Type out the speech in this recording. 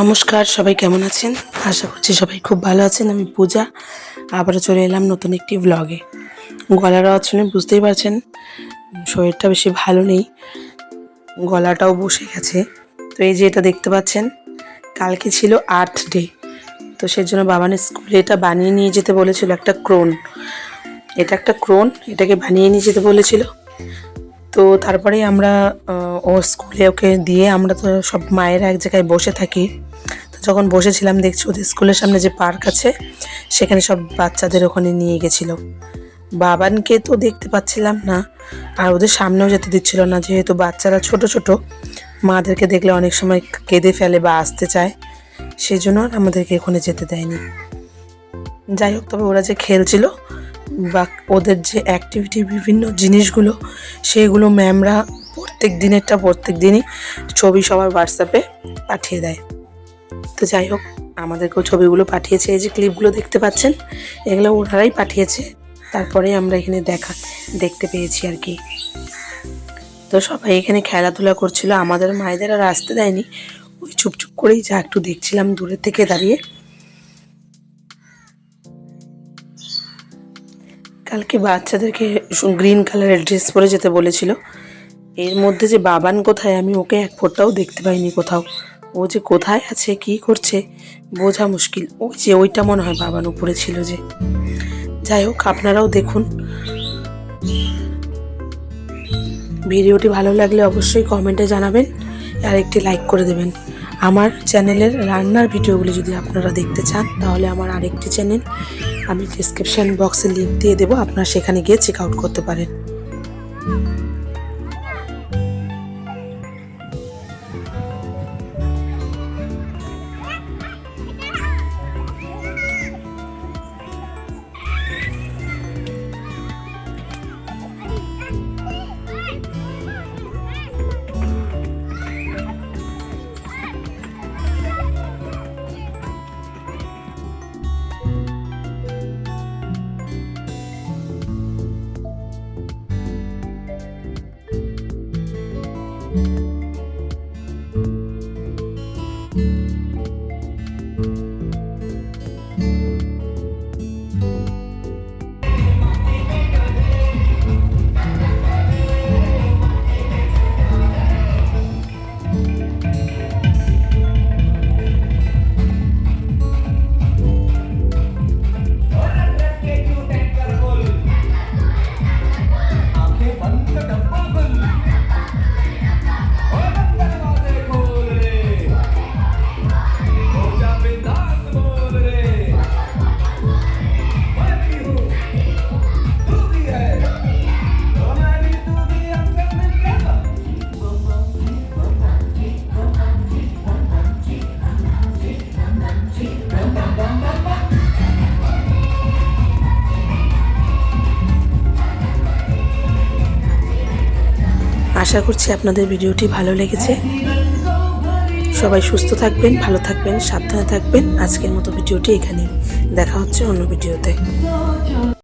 নমস্কার, সবাই কেমন আছেন? আশা করছি সবাই খুব ভালো আছেন। আমি পূজা, আবারও চলে এলাম নতুন একটি ব্লগে গলার আওয়াজ শুনে বুঝতেই পারছেন, শরীরটা বেশি ভালো নেই, গলাটাও বসে গেছে। তো এই যে এটা দেখতে পাচ্ছেন, কালকে ছিল আর্থ ডে তো সেই জন্য বাবানের স্কুলে এটা বানিয়ে নিয়ে যেতে বলেছিল একটা ক্রোন। এটা একটা ক্রোন, এটাকে বানিয়ে নিয়ে যেতে বলেছিল। তো তারপরে আমরা ও স্কুলে ওকে দিয়ে আমরা তো সব মায়েরা এক জায়গায় বসে থাকি। তো যখন বসেছিলাম, দেখছি ওদের স্কুলের সামনে যে পার্ক আছে, সেখানে সব বাচ্চাদের ওখানে নিয়ে গেছিল। বাবানকে তো দেখতে পাচ্ছিলাম না, আর ওদের সামনেও যেতে দিচ্ছিল না, যেহেতু বাচ্চারা ছোট ছোট, মাদেরকে দেখলে অনেক সময় কেঁদে ফেলে বা আসতে চায়। সেই জন্য আর আমাদেরকে ওখানে যেতে দেয়নি। যাই হোক, তবে ওরা যে খেলছিল বা ওদের যে অ্যাক্টিভিটি বিভিন্ন জিনিসগুলো, সেগুলো ম্যামরা প্রত্যেক দিনেরটা প্রত্যেক দিনই ছবি সবার হোয়াটসঅ্যাপে পাঠিয়ে দেয়। তো যাই হোক, আমাদেরকেও ছবিগুলো পাঠিয়েছে। এই যে ক্লিপগুলো দেখতে পাচ্ছেন, এগুলো ওনারাই পাঠিয়েছে। তারপরে আমরা এখানে দেখা, দেখতে পেয়েছি আর কি। তো সবাই এখানে খেলাধুলা করছিল। আমাদের মায়েদের আর আসতে দেয়নি। ওই চুপ চুপ করেই যা একটু দেখছিলাম দূরের থেকে দাঁড়িয়ে। কালকে বাচ্চাদেরকে গ্রিন কালারের ড্রেস পরে যেতে বলেছিল। এর মধ্যে যে বাবান কোথায় আমি ওকে এক ফোঁটাও দেখতে পাইনি কোথাও। ও যে কোথায় আছে, কি করছে, বোঝা মুশকিল। ওই যে ওইটা মনে হয় বাবান উপরে ছিল যে। যাই হোক, আপনারাও দেখুন। ভিডিওটি ভালো লাগলে অবশ্যই কমেন্টে জানাবেন আর একটি লাইক করে দেবেন। আমার চ্যানেলের রান্নার ভিডিওগুলি যদি আপনারা দেখতে চান, তাহলে আমার আরেকটি চ্যানেল আমি ডিসক্রিপশন বক্সে লিঙ্ক দিয়ে দেবো আপনারা সেখানে গিয়ে চেক আউট করতে পারেন। thank আশা করছি আপনাদের ভিডিওটি ভালো লেগেছে। সবাই সুস্থ থাকবেন, ভালো থাকবেন, সাবধানে থাকবেন। আজকের মতো ভিডিওটি এখানে দেখা হচ্ছে অন্য ভিডিওতে।